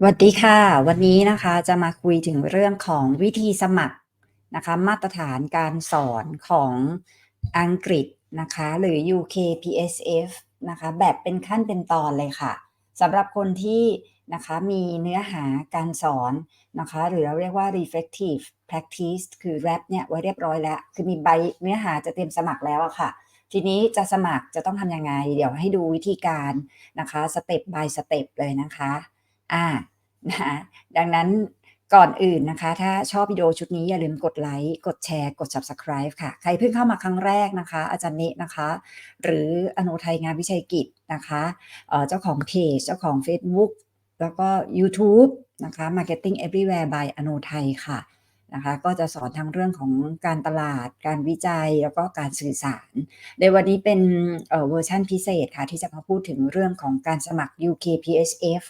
สวัสดีค่ะ วันนี้นะคะจะมาคุยถึงเรื่องของวิธีสมัครนะคะ มาตรฐานการสอนของอังกฤษนะคะ หรือ UKPSF นะคะ แบบเป็นขั้นเป็นตอนเลยค่ะสำหรับคนที่นะคะมีเนื้อหาการสอนนะคะ หรือเราเรียกว่า reflective practice คือ rap เนี่ยไว้เรียบร้อยแล้ว คือมีใบเนื้อหาจะเตรียมสมัครแล้วอะค่ะ ทีนี้จะสมัครจะต้องทำยังไง เดี๋ยวให้ดูวิธีการนะคะสเต็ป by สเต็ปเลยนะคะ อ่านะดังนั้นก่อนอื่นนะคะ ถ้าชอบวิดีโอชุดนี้อย่าลืมกดไลค์ กดแชร์ กด subscribe ค่ะ ใครเพิ่งเข้ามาครั้งแรกนะคะ อาจารย์เนะนะคะ หรืออนุทัยงานวิชัยกิจนะคะเเจ้าของเพจ เจ้าของ Facebook แล้วก็ YouTube นะคะ Marketing Everywhere by อนุทัยค่ะ นะคะก็จะสอนทั้งเรื่องของการตลาด การวิจัยแล้วก็การสื่อสาร ในวันนี้เป็นเวอร์ชันพิเศษค่ะ ที่จะมาพูดถึงเรื่องของการสมัคร UKPSF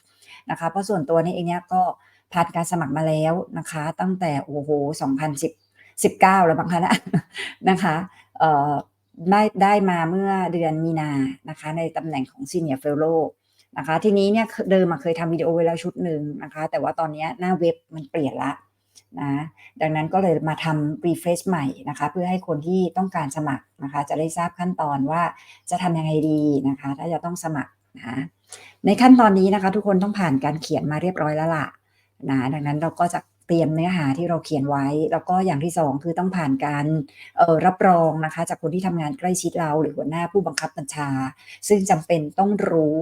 นะคะเพราะส่วนตัวนี่เองเนี่ยก็ผ่านการสมัครมาแล้วนะคะ ตั้งแต่โอ้โห2010 19แล้วบางคะนะนะคะเอ่อได้ได้มาเมื่อเดือนมีนานะคะ ในตำแหน่งของ Senior Fellow นะคะ ทีนี้เนี่ยเดิมมาเคยทำวิดีโอไว้แล้วชุดหนึ่งนะคะ แต่ว่าตอนนี้หน้าเว็บมันเปลี่ยนละ นะดังนั้นก็เลยมาทำ refresh ใหม่นะคะ เพื่อให้คนที่ต้องการสมัครนะคะ จะได้ทราบขั้นตอนว่าจะทำยังไงดีนะคะ ถ้าจะต้องสมัครนะในขั้นตอนนี้นะคะ ทุกคนต้องผ่านการเขียนมาเรียบร้อยแล้วล่ะนะดังนั้นเราก็จะเตรียมเนื้อหาที่เราเขียนไว้ แล้วก็อย่างที่สองคือต้องผ่านการรับรองนะคะ จากคนที่ทำงานใกล้ชิดเรา หรือหัวหน้าผู้บังคับบัญชา ซึ่งจำเป็นต้องรู้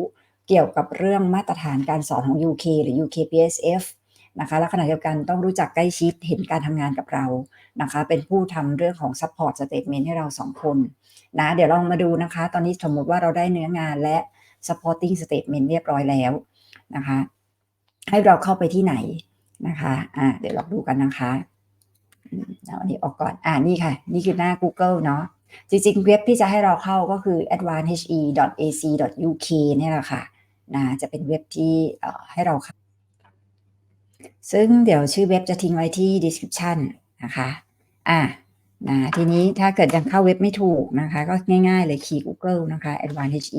เกี่ยวกับเรื่องมาตรฐานการสอนของ UK หรือ UKPSF นะคะและขณะเดียวกันต้องรู้จักใกล้ชิดเห็นการทำงานกับเรานะคะ เป็นผู้ทำเรื่องของ support statement ให้เราสองคนนะเดี๋ยวลองมาดูนะคะ ตอนนี้สมมติว่าเราได้เนื้องานและ supporting statement เรียบร้อยแล้วนะคะ ให้เราเข้าไปที่ไหนนะคะอ่าเดี๋ยวลองดูกันนะคะเอาอันนี้ออกก่อนอ่านี่ค่ะ นี่คือหน้า Google เนาะจริงๆ เว็บที่จะให้เราเข้าก็คือ advantage.ac.uk เนี่ยแหละค่ะนะจะเป็นเว็บที่ให้เราเข้า ซึ่งเดี๋ยวชื่อเว็บจะทิ้งไว้ที่ description นะคะอ่านะทีนี้ถ้าเกิดยังเข้าเว็บไม่ถูกนะคะ ก็ง่ายๆเลยคีย์ Google นะคะ advantage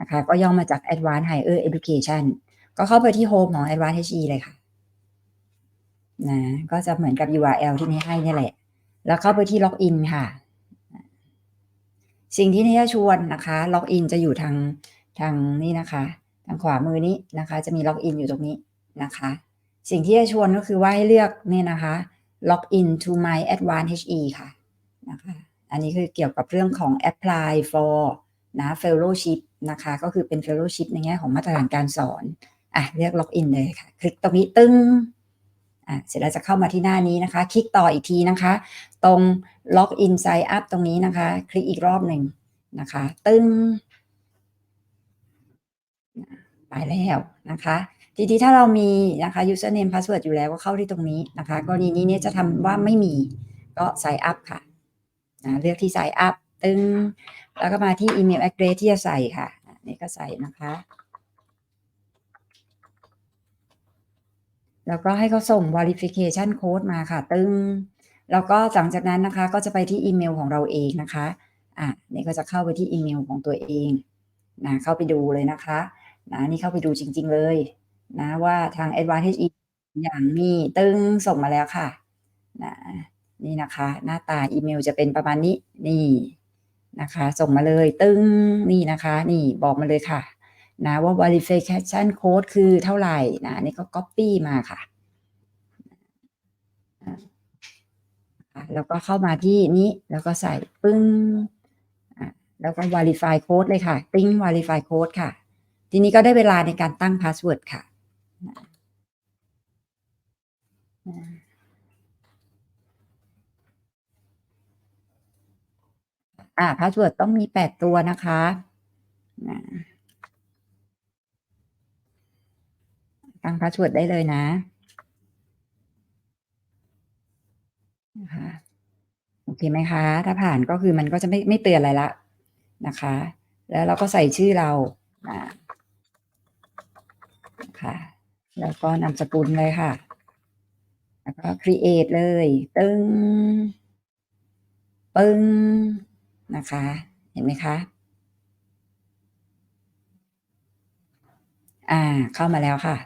นะคะก็ย่อมาจาก Advanced Higher Education ก็เข้าไปที่ Home ของ Advanced HE เลยค่ะนะก็จะเหมือนกับ URL ที่นี่ให้นี่แหละ แล้วเข้าไปที่ Login ค่ะ สิ่งที่นี่จะชวนนะคะ Login จะอยู่ทางทางนี่นะคะ ทางขวามือนี้นะคะ จะมี Login อยู่ตรงนี้นะคะ สิ่งที่จะชวนก็คือว่าให้เลือกนี่นะคะ Login to my Advanced HE ค่ะนะคะอันนี้คือเกี่ยวกับเรื่องของ apply for นะ fellowship นะคะ ก็คือเป็น fellowship ในแง่ของมาตรฐานการสอนอะเรียกล็อกอินเลยค่ะ คลิกตรงนี้ตึ้งอะเสร็จแล้วจะเข้ามาที่หน้านี้นะคะ คลิกต่ออีกทีนะคะ ตรงล็อกอินไซน์อัพตรงนี้นะคะ คลิกอีกรอบหนึ่งนะคะ ตึ้งไปแล้วนะคะ ทีนี้ถ้าเรามีนะคะ username password อยู่แล้วก็เข้าที่ตรงนี้นะคะ กรณีนี้เนี่ยจะทำว่าไม่มีก็ sign up ค่ะนะเลือกที่ sign up ตึ้งแล้วก็มาที่อีเมล address ที่จะใส่ค่ะนี่ก็ใส่นะคะ แล้วก็ให้เขาส่ง verification code มาค่ะ ตึงแล้วก็หลังจากนั้นนะคะ ก็จะไปที่อีเมลของเราเองนะคะอะนี่ก็จะเข้าไปที่อีเมลของตัวเองนะเข้าไปดูเลยนะคะนะนี่เข้าไปดูจริง ๆ เลย นะว่าทาง Advantage อย่างนี้ตึงส่งมาแล้วค่ะนะนี่นะคะ หน้าตาอีเมลจะเป็นประมาณนี้นี่นะคะ ส่งมาเลยตึ้งนี่นะคะ นี่บอกมาเลยค่ะ นะว่า verification code คือเท่าไหร่นะนี่ก็ copy มาค่ะ แล้วก็เข้ามาที่นี้แล้วก็ใส่ปึ้งแล้วก็ verify code เลยค่ะ ติ้ง verify code ค่ะ ทีนี้ก็ได้เวลาในการตั้ง password ค่ะ อ่าพาสเวิร์ดต้องมีแปดตัวนะคะตั้งพาสเวิร์ดได้เลยนะนะคะโอเคไหมคะ ถ้าผ่านก็คือมันก็จะไม่ไม่เตือนอะไรละนะคะ แล้วเราก็ใส่ชื่อเรานะคะ แล้วก็นามสกุลเลยค่ะ แล้วก็ create เลย ตึงปึ้งนะคะ เห็นไหมคะ อ่า เข้ามาแล้วค่ะ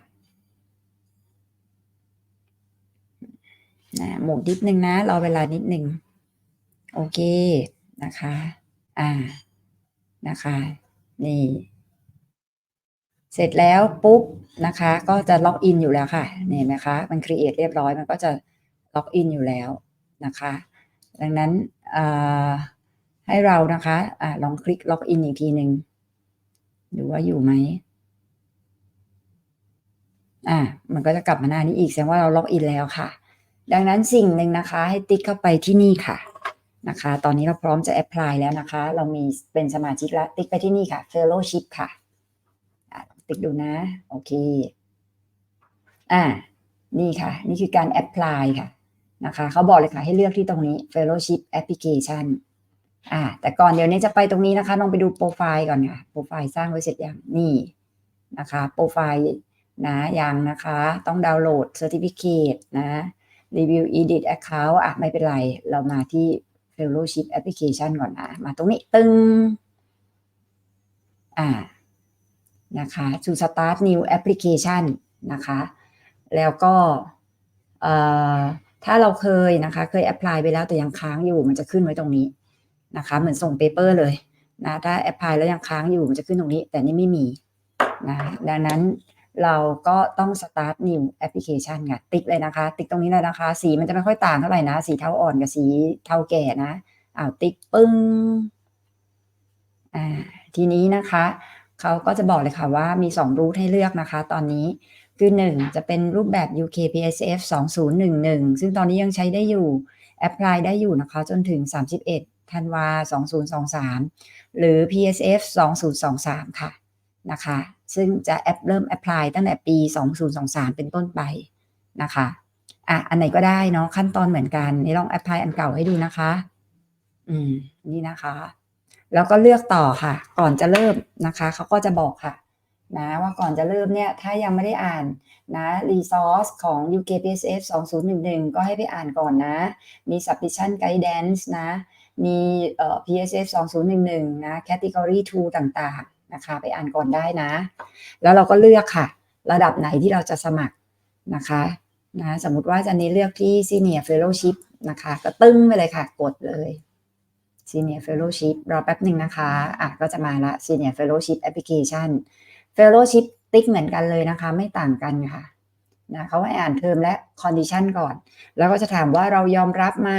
นะหมุนนิดนึงนะ รอเวลานิดนึง โอเค นะคะ อ่า นะคะ นี่ เสร็จแล้วปุ๊บนะคะ ก็จะล็อกอินอยู่แล้วค่ะเนี่ยนะคะมัน create เรียบร้อยมันก็จะล็อกอินอยู่แล้วนะคะ ดังนั้นให้เรานะคะอ่าลองคลิกล็อกอินอีกทีหนึ่งดูว่าอยู่ไหมอ่ามันก็จะกลับมาหน้านี้อีกแสดงว่าเราล็อกอินแล้วค่ะ ดังนั้นสิ่งหนึ่งนะคะ ให้ติ๊กเข้าไปที่นี่ค่ะนะคะ ตอนนี้เราพร้อมจะแอพพลายแล้วนะคะ เรามีเป็นสมาชิกแล้วติ๊กไปที่นี่ค่ะ fellowship ค่ะ ติ๊กดูนะ โอเค อ่า นี่ค่ะ นี่คือการแอพพลายค่ะ นะคะเขาบอกเลยค่ะ ให้เลือกที่ตรงนี้ fellowship application อ่า แต่ก่อนเดี๋ยวนี้จะไปตรงนี้นะคะ ลองไปดูโปรไฟล์ก่อนค่ะ โปรไฟล์สร้างไว้เสร็จยัง นี่นะคะ โปรไฟล์นะยังนะคะ ต้องดาวน์โหลด Certificate นะ Review Edit Account อะ ไม่เป็นไร เรามาที่ Fellowship Application ก่อนนะ มาตรงนี้ตึง อ่า นะคะ to start new application นะคะ แล้วก็ถ้าเราเคยนะคะ เคย apply ไปแล้วแต่ยังค้างอยู่มันจะขึ้นไว้ตรงนี้นะคะ เหมือนส่งเปเปอร์เลยนะถ้า apply แล้วยังค้างอยู่มันจะขึ้นตรงนี้ แต่นี่ไม่มีนะดังนั้นเราก็ต้อง start new application ค่ะติ๊กเลยนะคะ ติ๊กตรงนี้เลยนะคะ สีมันจะไม่ค่อยต่างเท่าไหร่นะ สีเทาอ่อนกับสีเทาแก่นะอ้าวติ๊กปึ้งอ่าทีนี้นะคะ เขาก็จะบอกเลยค่ะว่ามี 2 รูทให้เลือกนะคะ ตอนนี้คือ 1 จะเป็นรูปแบบ UKPSF 2011 ซึ่งตอนนี้ยังใช้ได้อยู่แอพพลายได้อยู่นะคะ จนถึง 31ธันวา2023 หรือ PSF 2023 ค่ะนะคะ ซึ่งจะแอปเริ่มแอพพลายตั้งแต่ปี 2023 เป็นต้นไปนะคะอะอันไหนก็ได้เนาะขั้นตอนเหมือนกันนี่ลองแอพพลายอันเก่าให้ดูนะคะ อืม นี่นะคะ แล้วก็เลือกต่อค่ะ ก่อนจะเริ่มนะคะเขาก็จะบอกค่ะนะว่าก่อนจะเริ่มเนี่ยถ้ายังไม่ได้อ่านนะ resource ของ UKPSF 2011 ก็ให้ไปอ่านก่อนนะ มี submission guidance นะ มีเอ่อ PSF 2011 นะ category 2 ต่างๆนะคะไปอ่านก่อนได้นะ แล้วเราก็เลือกค่ะ ระดับไหนที่เราจะสมัครนะคะนะสมมุติว่าจะนี้เลือกที่ senior fellowship นะคะ ก็ตึ้งไปเลยค่ะ กดเลย senior fellowship รอแป๊บหนึ่งนะคะอะก็จะมาละ senior fellowship application fellowship ติ๊กเหมือนกันเลยนะคะ ไม่ต่างกันค่ะนะเขาให้อ่านเทอมและ condition ก่อน แล้วก็จะถามว่าเรายอมรับไหม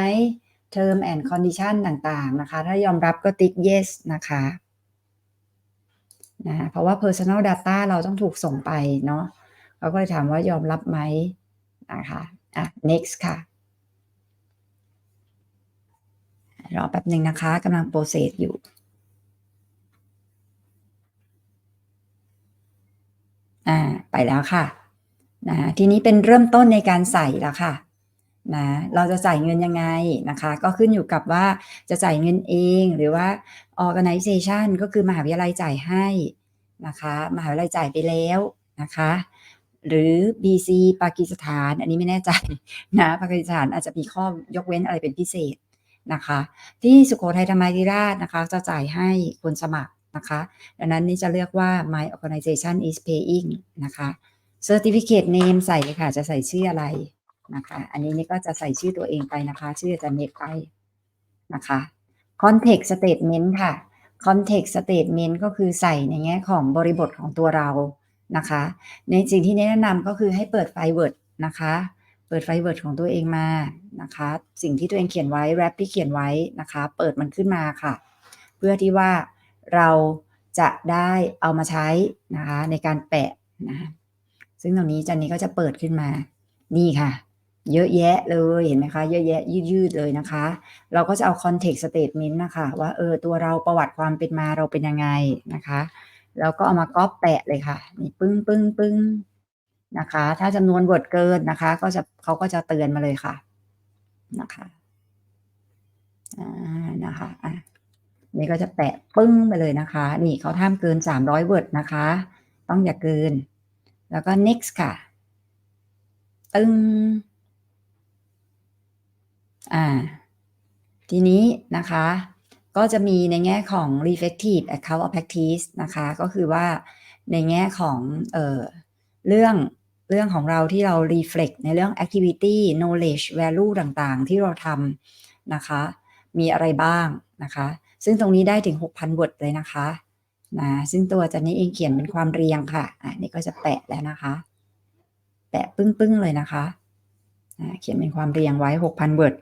term and condition ต่างๆนะคะ ถ้ายอมรับก็ติ๊ก yes นะคะนะเพราะว่า personal data เราต้องถูกส่งไปเนาะเขาก็เลยถามว่ายอมรับไหมนะคะอะ next ค่ะ รอแป๊บหนึ่งนะคะกำลังโปรเซสอยู่ อ่า ไปแล้วค่ะนะทีนี้เป็นเริ่มต้นในการใส่แล้วค่ะนะเราจะจ่ายเงินยังไงนะคะ ก็ขึ้นอยู่กับว่าจะจ่ายเงินเองหรือว่า organization ก็คือมหาวิทยาลัยจ่ายให้นะคะมหาวิทยาลัยจ่ายไปแล้วนะคะ หรือ BC ปากีสถาน อันนี้ไม่แน่ใจนะปากีสถานอาจจะมีข้อยกเว้นอะไรเป็นพิเศษ นะคะ ที่สุโขทัยธรรมาธิราชนะคะ จะจ่ายให้คนสมัครนะคะดังนั้นนี่จะเรียกว่า my organization is paying นะคะ certificate name ใส่เลยค่ะ จะใส่ชื่ออะไรนะคะ อันนี้นี่ก็จะใส่ชื่อตัวเองไปนะคะ ชื่อจารย์เน็ตไปนะคะ context statement ค่ะ context statement ก็คือใส่ในแง่ของบริบทของตัวเรานะคะ ในสิ่งที่แนะนำก็คือให้เปิดไฟล์ Word นะคะ เปิดไฟล์ Word ของตัวเองมานะคะ สิ่งที่ตัวเองเขียนไว้ rap ที่เขียนไว้นะคะ เปิดมันขึ้นมาค่ะ เพื่อที่ว่าเราจะได้เอามาใช้นะคะในการแปะนะซึ่งตรงนี้จันนี้ก็จะเปิดขึ้นมา นี่ค่ะ เยอะแยะเลยเห็นไหมคะ เยอะแยะยืดๆเลยนะคะ เราก็จะเอา context statement นะคะว่าเออตัวเราประวัติความเป็นมาเราเป็นยังไงนะคะ แล้วก็เอามาก๊อปแปะเลยค่ะนี่ปึ้งปึ้งปึ้ง นะคะ ถ้าจำนวนบทเกินนะคะ ก็จะเขาก็จะเตือนมาเลยค่ะนะคะอ่านะคะอะนี่ก็จะแปะปึ้งไปเลยนะคะ นี่เขาห้ามเกิน 300 word นะคะ ต้องอย่าเกิน แล้วก็ next ค่ะ ตึ้งอ่า ทีนี้นะคะ ก็จะมีในแง่ของ reflective account of practice นะคะ ก็คือว่าในแง่ของเอ่อเรื่อง เรื่องของเราที่เรา reflect ในเรื่อง activity knowledge value ต่างๆ ที่เราทำนะคะ มีอะไรบ้างนะคะ ซึ่งตรงนี้ได้ถึง 6,000 word เลยนะคะนะซึ่งตัวจันนี้เองเขียนเป็นความเรียงค่ะอะนี่ก็จะแปะแล้วนะคะ แปะปึ้งๆเลยนะคะอะเขียนเป็นความเรียงไว้ 6,000 word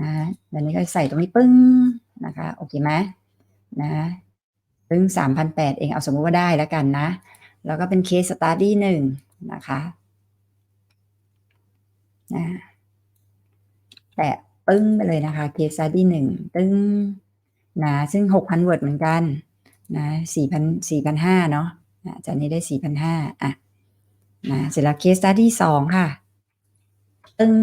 นะแล้วนี้ก็ใส่ตรงนี้ปึ้งนะคะโอเคไหมนะปึ้ง3,008เองเอาสมมุติว่าได้แล้วกันนะ แล้วก็เป็น case study หนึ่ง นะคะนะแปะปึ้งไปเลยนะคะ case study หนึ่งตึ้งนะซึ่ง6,000 word เหมือนกันนะ4,000 4,500เนาะนะจากนี้ได้4,500อะนะเสร็จแล้ว case study สองค่ะ ตึ้ง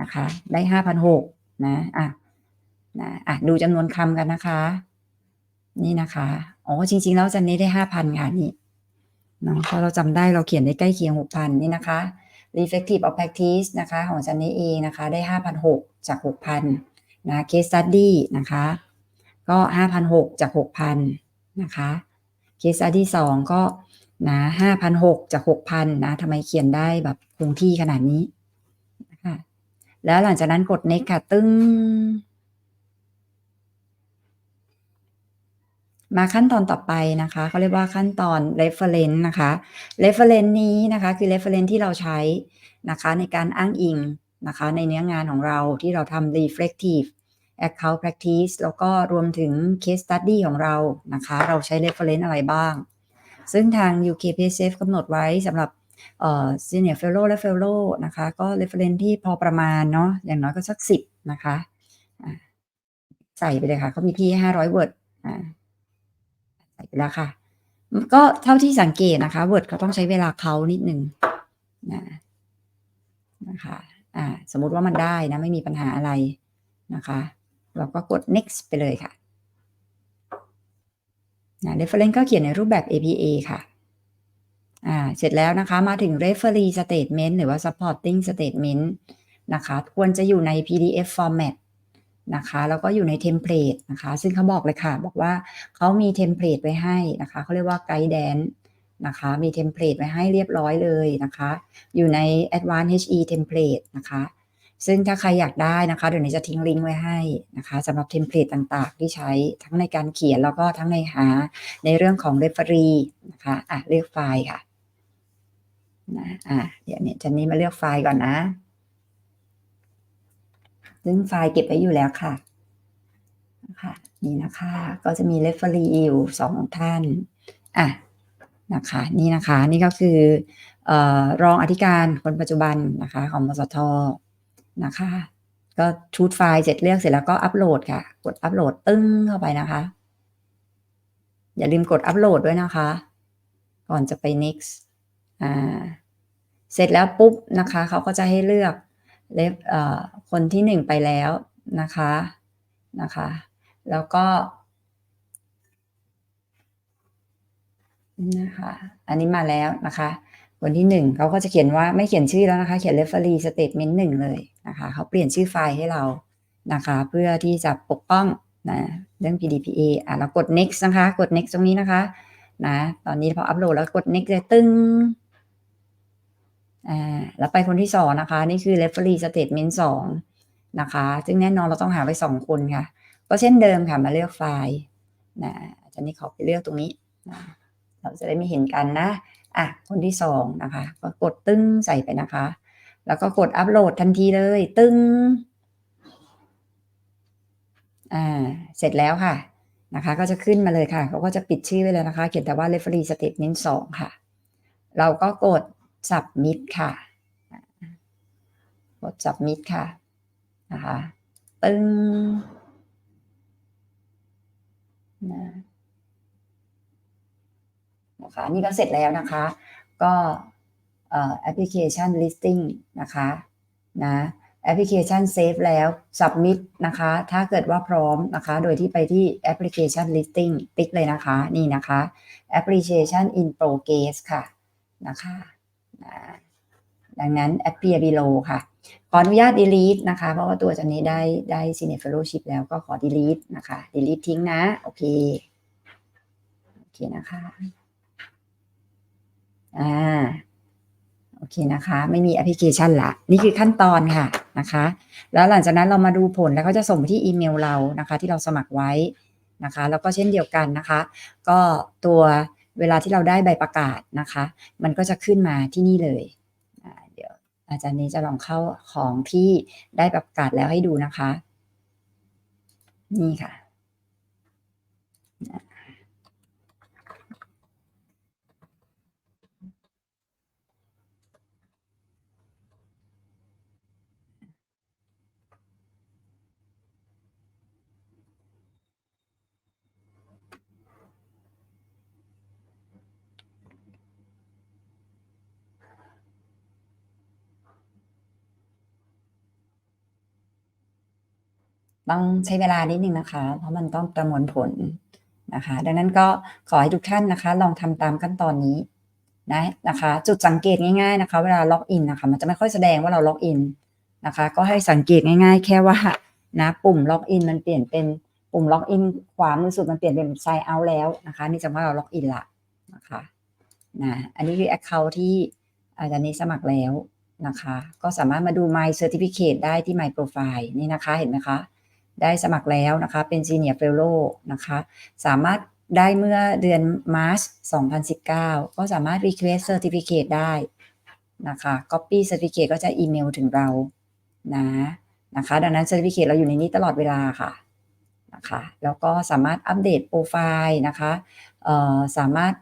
นะคะ ได้5,600นหกนะอะนะอะดูจำนวนคำกันนะคะ นี่นะคะ อ๋อ จริง ๆ แล้วจันนี้ได้5,000ค่ะนี่ เนาะพอเราจำได้เราเขียนได้ใกล้เคียง6,000นี่นะคะ reflective of practice นะคะ ของจันนี้เองนะคะ ได้5,600จาก6,000นะ case study นะคะ ก็5,600จาก6,000นะคะ case study สองก็นะ5,600จาก6,000นะทำไมเขียนได้แบบคงที่ขนาดนี้นะคะแล้วหลังจากนั้นกด next ค่ะ ตึ้ง มาขั้นตอนต่อไปนะคะเขาเรียกว่าขั้นตอน reference นะคะ reference นี้นะคะคือ reference ที่เราใช้นะคะในการอ้างอิงนะคะในเนื้องานของเราที่เราทำ reflective account practice แล้วก็รวมถึง case study ของเรานะคะ เราใช้ reference อะไรบ้าง ซึ่งทาง UKPSF กำหนดไว้สำหรับเอ่อ senior fellow และ fellow นะคะ ก็ reference ที่พอประมาณเนาะอย่างน้อยก็สัก 10 นะคะ ใส่ไปเลยค่ะเขามีที่ 500 word อ่า แล้วค่ะ ก็เท่าที่สังเกตนะคะ word เขาต้องใช้เวลาเขานิดนึงนะนะคะอ่าสมมุติว่ามันได้นะ ไม่มีปัญหาอะไรนะคะ เราก็กด next ไปเลยค่ะนะ reference ก็เขียนในรูปแบบ APA ค่ะอ่าเสร็จแล้วนะคะมาถึง referee statement หรือว่า supporting statement นะคะ ควรจะอยู่ใน PDF format นะคะแล้วก็อยู่ในเทมเพลตนะคะซึ่งเขาบอกเลยค่ะ บอกว่าเขามีเทมเพลตไว้ให้นะคะเขาเรียกว่า guidance นะคะมีเทมเพลตไว้ให้เรียบร้อยเลยนะคะ อยู่ใน advanced HE template นะคะซึ่งถ้าใครอยากได้นะคะเดี๋ยวนี้จะทิ้งลิงก์ไว้ให้นะคะสำหรับเทมเพลตต่างๆ ที่ใช้ทั้งในการเขียนแล้วก็ทั้งในหาในเรื่องของ referee นะคะอะเลือกไฟล์ค่ะนะอะเดี๋ยวเนี่ยจันนี้มาเลือกไฟล์ก่อนนะ ซึ่งไฟล์เก็บไว้อยู่แล้วค่ะนะคะนี่นะคะ ก็จะมี referee อยู่สองท่านอะนะคะ นี่นะคะ นี่ก็คือออรองอธิการคนปัจจุบันนะคะของมสทนะคะ ก็ชูดไฟล์เสร็จเลือกเสร็จแล้วก็อัปโหลดค่ะ กดอัปโหลดตึ้งเข้าไปนะคะ อย่าลืมกดอัปโหลดด้วยนะคะ ก่อนจะไป next อ่า เสร็จแล้วปุ๊บนะคะ เขาก็จะให้เลือก เลฟเอ่อคนที่หนึ่งไปแล้วนะคะนะคะ แล้วก็นะคะอันนี้มาแล้วนะคะ คนที่หนึ่งเขาก็จะเขียนว่าไม่เขียนชื่อแล้วนะคะ เขียน referee statement หนึ่งเลยนะคะเขาเปลี่ยนชื่อไฟล์ให้เรานะคะ เพื่อที่จะปกป้องนะเรื่อง PDPA อะเรากด next นะคะ กด next ตรงนี้นะคะนะตอนนี้พออัปโหลดแล้วกด next เลยตึ้ง อ่าแล้วไปคนที่สองนะคะ นี่คือ referee statement สองนะคะ ซึ่งแน่นอนเราต้องหาไว้สองคนค่ะ ก็เช่นเดิมค่ะมาเลือกไฟล์นะอาจารย์นี่ขอไปเลือกตรงนี้นะเราจะได้ไม่เห็นกันนะอะคนที่สองนะคะ ก็กดตึ้งใส่ไปนะคะ แล้วก็กดอัปโหลดทันทีเลย ตึ้งอ่าเสร็จแล้วค่ะนะคะ ก็จะขึ้นมาเลยค่ะเขาก็จะปิดชื่อไว้เลยนะคะ เขียนแต่ว่า referee statement สองค่ะ เราก็กด submit ค่ะกด submit ค่ะนะคะตึ้งนะนะคะนี่ก็เสร็จแล้วนะคะ ก็เอ่อ application listing นะคะนะแอปพลิเคชันเซฟแล้ว submit นะคะ ถ้าเกิดว่าพร้อมนะคะ โดยที่ไปที่ application listing ติ๊กเลยนะคะ นี่นะคะ application in progress ค่ะนะคะ ดังนั้น appear below ค่ะ ขออนุญาต delete นะคะ เพราะว่าตัวจันนี้ได้ได้ senior fellowship แล้วก็ขอ delete นะคะ delete ทิ้งนะ โอเค โอเคนะคะ อ่า โอเคนะคะ ไม่มีแอปพลิเคชันละ นี่คือขั้นตอนค่ะนะคะ แล้วหลังจากนั้นเรามาดูผลแล้วก็จะส่งไปที่อีเมลเรานะคะ ที่เราสมัครไว้นะคะ แล้วก็เช่นเดียวกันนะคะ ก็ตัว เวลาที่เราได้ใบประกาศนะคะ มันก็จะขึ้นมาที่นี่เลยเดี๋ยวอาจารย์นี้จะลองเข้าของที่ได้ประกาศแล้วให้ดูนะคะ นี่ค่ะ ต้องใช้เวลานิดนึงนะคะ เพราะมันต้องประมวลผลนะคะ ดังนั้นก็ขอให้ทุกท่านนะคะ ลองทำตามขั้นตอนนี้นะนะคะ จุดสังเกตง่ายๆนะคะ เวลาล็อกอินนะคะ มันจะไม่ค่อยแสดงว่าเราล็อกอินนะคะ ก็ให้สังเกตง่ายๆ แค่ว่านะปุ่มล็อกอินมันเปลี่ยนเป็นปุ่มล็อกอินขวามือสุดมันเปลี่ยนเป็นไซน์เอาแล้วนะคะนี่จะว่าเราล็อกอินละนะคะนะอันนี้คือ Account ที่อาจารย์นี้สมัครแล้วนะคะ ก็สามารถมาดู My Certificate ได้ที่ My Profile นี่นะคะเห็นไหมคะ ได้สมัครแล้วนะคะ เป็น Senior Fellow นะคะ สามารถได้เมื่อเดือนมาร์ช2019 ก็สามารถ Request Certificate ได้นะคะ Copy Certificate ก็จะอีเมลถึงเรานะนะคะ ดังนั้น Certificate เราอยู่ในนี้ตลอดเวลาค่ะนะคะ แล้วก็สามารถอัปเดตโปรไฟล์นะคะสามารถ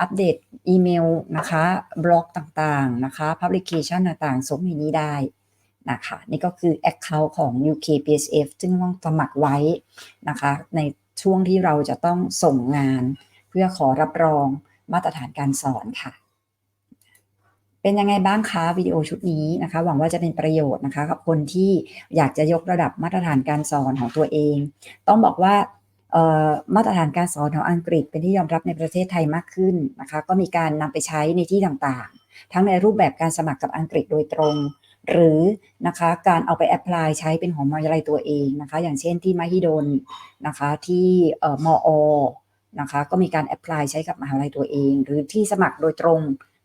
อัปเดตอีเมลนะคะ บล็อกต่างๆนะคะ Publication ต่างๆส่งในนี้ได้ นะคะนี่ก็คือ Account ของ UKPSF ซึ่งต้องสมัครไว้นะคะในช่วงที่เราจะต้องส่งงาน เพื่อขอรับรองมาตรฐานการสอนค่ะ เป็นยังไงบ้างคะวิดีโอชุดนี้นะคะ หวังว่าจะเป็นประโยชน์นะคะกับคนที่อยากจะยกระดับมาตรฐานการสอนของตัวเอง ต้องบอกว่ามาตรฐานการสอนของอังกฤษเป็นที่ยอมรับในประเทศไทยมากขึ้นนะคะ ก็มีการนำไปใช้ในที่ต่างๆ ทั้งในรูปแบบการสมัครกับอังกฤษโดยตรง หรือนะคะการเอาไปแอพพลายใช้เป็นของมหาวิทยาลัยตัวเองนะคะ อย่างเช่นที่มหิดลนะคะที่มอนะคะก็มีการแอพพลายใช้กับมหาวิทยาลัยตัวเอง หรือที่สมัครโดยตรง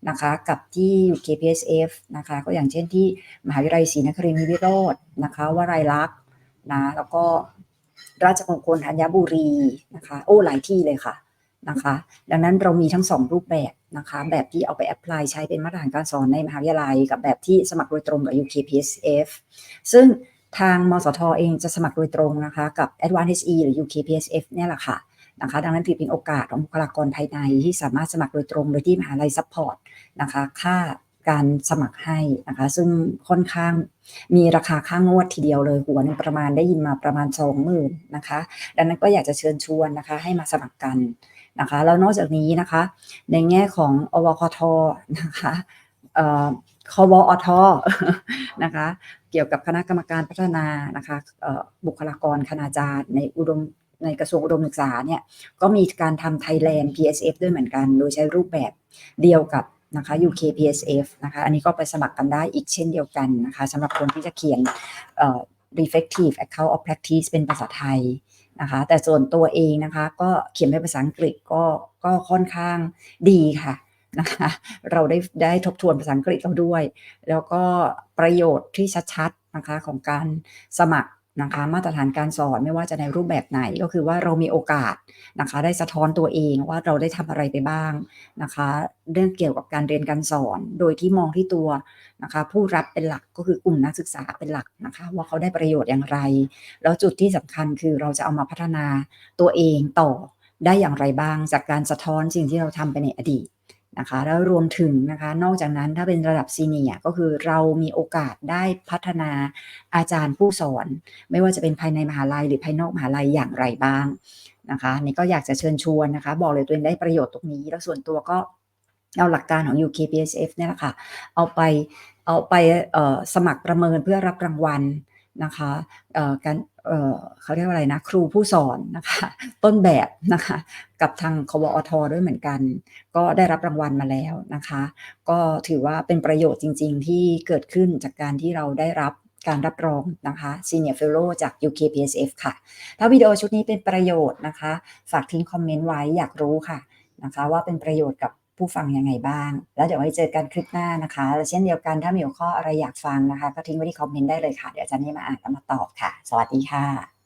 นะคะกับที่ KPSF นะคะก็อย่างเช่นที่มหาวิทยาลัยศรีนครินทร์วิโรจน์นะคะวารายลักษณ์นะแล้วก็ราชมงคลธัญบุรีนะคะ โอ้หลายที่เลยค่ะ นะคะ ดังนั้นเรามีทั้งสองรูปแบบนะคะ แบบที่เอาไปแอพพลายใช้เป็นมาตรฐานการสอนในมหาวิทยาลัย กับแบบที่สมัครโดยตรงกับ UKPSF ซึ่งทางมสทเองจะสมัครโดยตรงนะคะ กับ Advanced SE หรือ UKPSF เนี่ยแหละค่ะนะคะดังนั้นถือเป็นโอกาสของบุคลากรภายในที่สามารถสมัครโดยตรงโดยที่มหาลัยซัพพอร์ตนะคะค่าการสมัครให้นะคะ ซึ่งค่อนข้างมีราคาค่างวดทีเดียวเลยหัวนึงประมาณได้ยินมาประมาณสองหมื่นนะคะ ดังนั้นก็อยากจะเชิญชวนนะคะ ให้มาสมัครกัน นะคะ แล้วนอกจากนี้นะคะ ในแง่ของอวคทนะคะคบอทนะคะ เกี่ยวกับคณะกรรมการพัฒนานะคะบุคลากรคณาจารย์ในอุดมในกระทรวงอุดมศึกษาเนี่ยก็มีการทำ Thailand PSF ด้วยเหมือนกัน โดยใช้รูปแบบเดียวกับนะคะ UK PSF นะคะอันนี้ก็ไปสมัครกันได้อีกเช่นเดียวกันนะคะสำหรับคนที่จะเขียน reflective account of practice เป็นภาษาไทย นะคะแต่ส่วนตัวเองนะคะ ก็เขียนเป็นภาษาอังกฤษก็ก็ค่อนข้างดีค่ะนะคะเราได้ได้ทบทวนภาษาอังกฤษเราด้วย แล้วก็ประโยชน์ที่ชัดๆนะคะของการสมัคร นะคะมาตรฐานการสอนไม่ว่าจะในรูปแบบไหนก็คือว่าเรามีโอกาสนะคะ ได้สะท้อนตัวเองว่าเราได้ทำอะไรไปบ้างนะคะ เรื่องเกี่ยวกับการเรียนการสอน โดยที่มองที่ตัวนะคะ ผู้รับเป็นหลักก็คือกลุ่มนักศึกษาเป็นหลักนะคะ ว่าเขาได้ประโยชน์อย่างไร แล้วจุดที่สำคัญคือเราจะเอามาพัฒนาตัวเองต่อได้อย่างไรบ้าง จากการสะท้อนสิ่งที่เราทำไปในอดีต นะคะ แล้วรวมถึงนะคะ นอกจากนั้นถ้าเป็นระดับซีเนียก็คือเรามีโอกาสได้พัฒนาอาจารย์ผู้สอน ไม่ว่าจะเป็นภายในมหาลัยหรือภายนอกมหาลัยอย่างไรบ้างนะคะนี่ก็อยากจะเชิญชวนนะคะ บอกเลยตัวเองได้ประโยชน์ตรงนี้ แล้วส่วนตัวก็เอาหลักการของ UKPSF เนี่ยแหละค่ะ เอาไปเอาไปสมัครประเมินเพื่อรับรางวัล นะคะการเขาเรียกว่าอะไรนะครูผู้สอนนะคะต้นแบบนะคะกับทางคบอทด้วยเหมือนกัน ก็ได้รับรางวัลมาแล้วนะคะ ก็ถือว่าเป็นประโยชน์จริง ๆ ที่เกิดขึ้นจากการที่เราได้รับการรับรองนะคะ Senior Fellow จาก UKPSF ค่ะ ถ้าวิดีโอชุดนี้เป็นประโยชน์นะคะ ฝากทิ้งคอมเมนต์ไว้อยากรู้ค่ะนะคะ ว่าเป็นประโยชน์กับ ผู้ฟังยังไงบ้าง แล้วเดี๋ยวไว้เจอกันคลิปหน้านะคะและเช่นเดียวกันถ้ามีหัวข้ออะไรอยากฟังนะคะ ก็ทิ้งไว้ที่คอมเมนต์ได้เลยค่ะ เดี๋ยวอาจารย์นี่มาอ่านแล้วมาตอบค่ะ สวัสดีค่ะ